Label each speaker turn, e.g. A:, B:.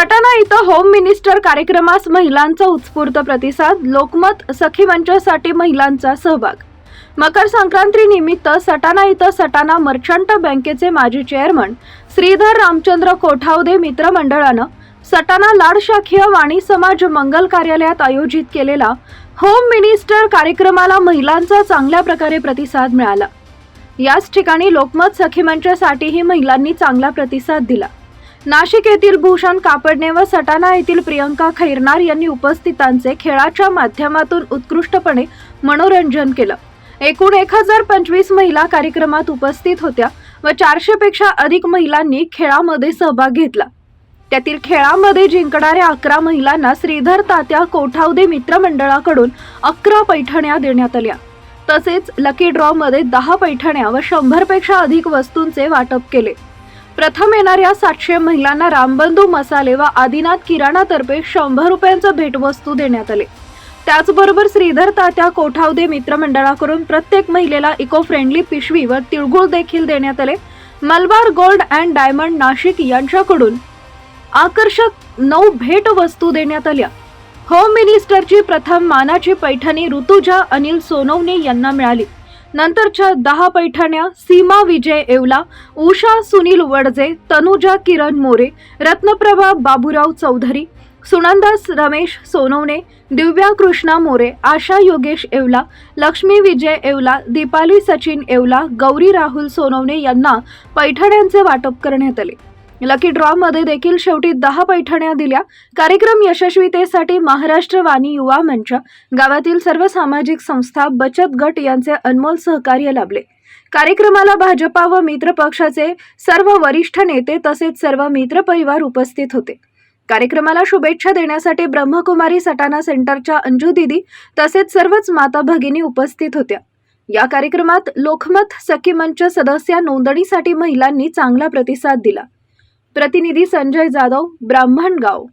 A: सटाणा इथं home minister कार्यक्रमास महिलांचा उत्स्फूर्त प्रतिसाद लोकमत सखी मंचासाठी महिलांचा सहभाग. मकर संक्रांती निमित्त सटाणा इथं सटाणा मर्चंट बँकेचे माजी चेअरमन श्रीधर रामचंद्र कोठावदे मित्र मंडळानं सटाणा लाडशाखीय वाणी समाज मंगल कार्यालयात आयोजित केलेला होम मिनिस्टर कार्यक्रमाला महिलांचा चांगल्या प्रकारे प्रतिसाद मिळाला. याच ठिकाणी लोकमत सखी मंचासाठीही महिलांनी चांगला प्रतिसाद दिला. नाशिक येथील भूषण कापडणे व सटाणा येथील प्रियंका खैरनार यांनी उपस्थितांचे खेळाच्या माध्यमातून उत्कृष्टपणे मनोरंजन केलं. एकूण एक हजार पंचवीस महिला कार्यक्रमात उपस्थित होत्या व चारशे पेक्षा अधिक महिलांनी खेळामध्ये सहभाग घेतला. त्यातील खेळामध्ये जिंकणाऱ्या अकरा महिलांना श्रीधर तात्या कोठावदे मित्रमंडळाकडून अकरा पैठण्या देण्यात आल्या. तसेच लकी ड्रॉ मध्ये दहा पैठण्या व शंभरपेक्षा अधिक वस्तूंचे वाटप केले. प्रथम येणाऱ्या सातशे महिलांना रामबंधू मसाले व आदिनाथ किराणातर्फे शंभर रुपयांचं भेटवस्तू देण्यात आले. त्याचबरोबर श्रीधर तात्या कोठावदे मित्रमंडळाकडून प्रत्येक महिलेला इको फ्रेंडली पिशवी व तिळगुळ देखील देण्यात आले. Malabar gold and diamond Nashik यांच्याकडून आकर्षक नऊ भेट वस्तू देण्यात आल्या. होम मिनिस्टरची प्रथम मानाची पैठणी ऋतुजा अनिल सोनवणे यांना मिळाली. नंतरच्या दहा पैठण्या सीमा विजय येवला उषा सुनील वडजे तनुजा किरण मोरे रत्नप्रभा बाबूराव चौधरी सुनंदास रमेश सोनवणे दिव्या कृष्णा मोरे आशा योगेश येवला लक्ष्मी विजय येवला दीपाली सचिन येवला गौरी राहुल सोनवणे यांना पैठण्यांचे वाटप करण्यात आले. लकी ड्रॉमध्ये देखील शेवटी दहा पैठण्या दिल्या. कार्यक्रम यशस्वीतेसाठी महाराष्ट्र वाणी युवा मंच गावातील सर्व सामाजिक संस्था बचत गट यांचे अनमोल सहकार्य लाभले. कार्यक्रमाला भाजपा व मित्र पक्षाचे सर्व वरिष्ठ नेते तसेच सर्व मित्रपरिवार उपस्थित होते. कार्यक्रमाला शुभेच्छा देण्यासाठी ब्रह्मकुमारी सटाणा सेंटरच्या अंजू दिदी तसेच सर्वच माता भगिनी उपस्थित होत्या. या कार्यक्रमात लोकमत सखी मंच सदस्य नोंदणीसाठी महिलांनी चांगला प्रतिसाद दिला. प्रतिनिधी संजय जाधव ब्राह्मणगाव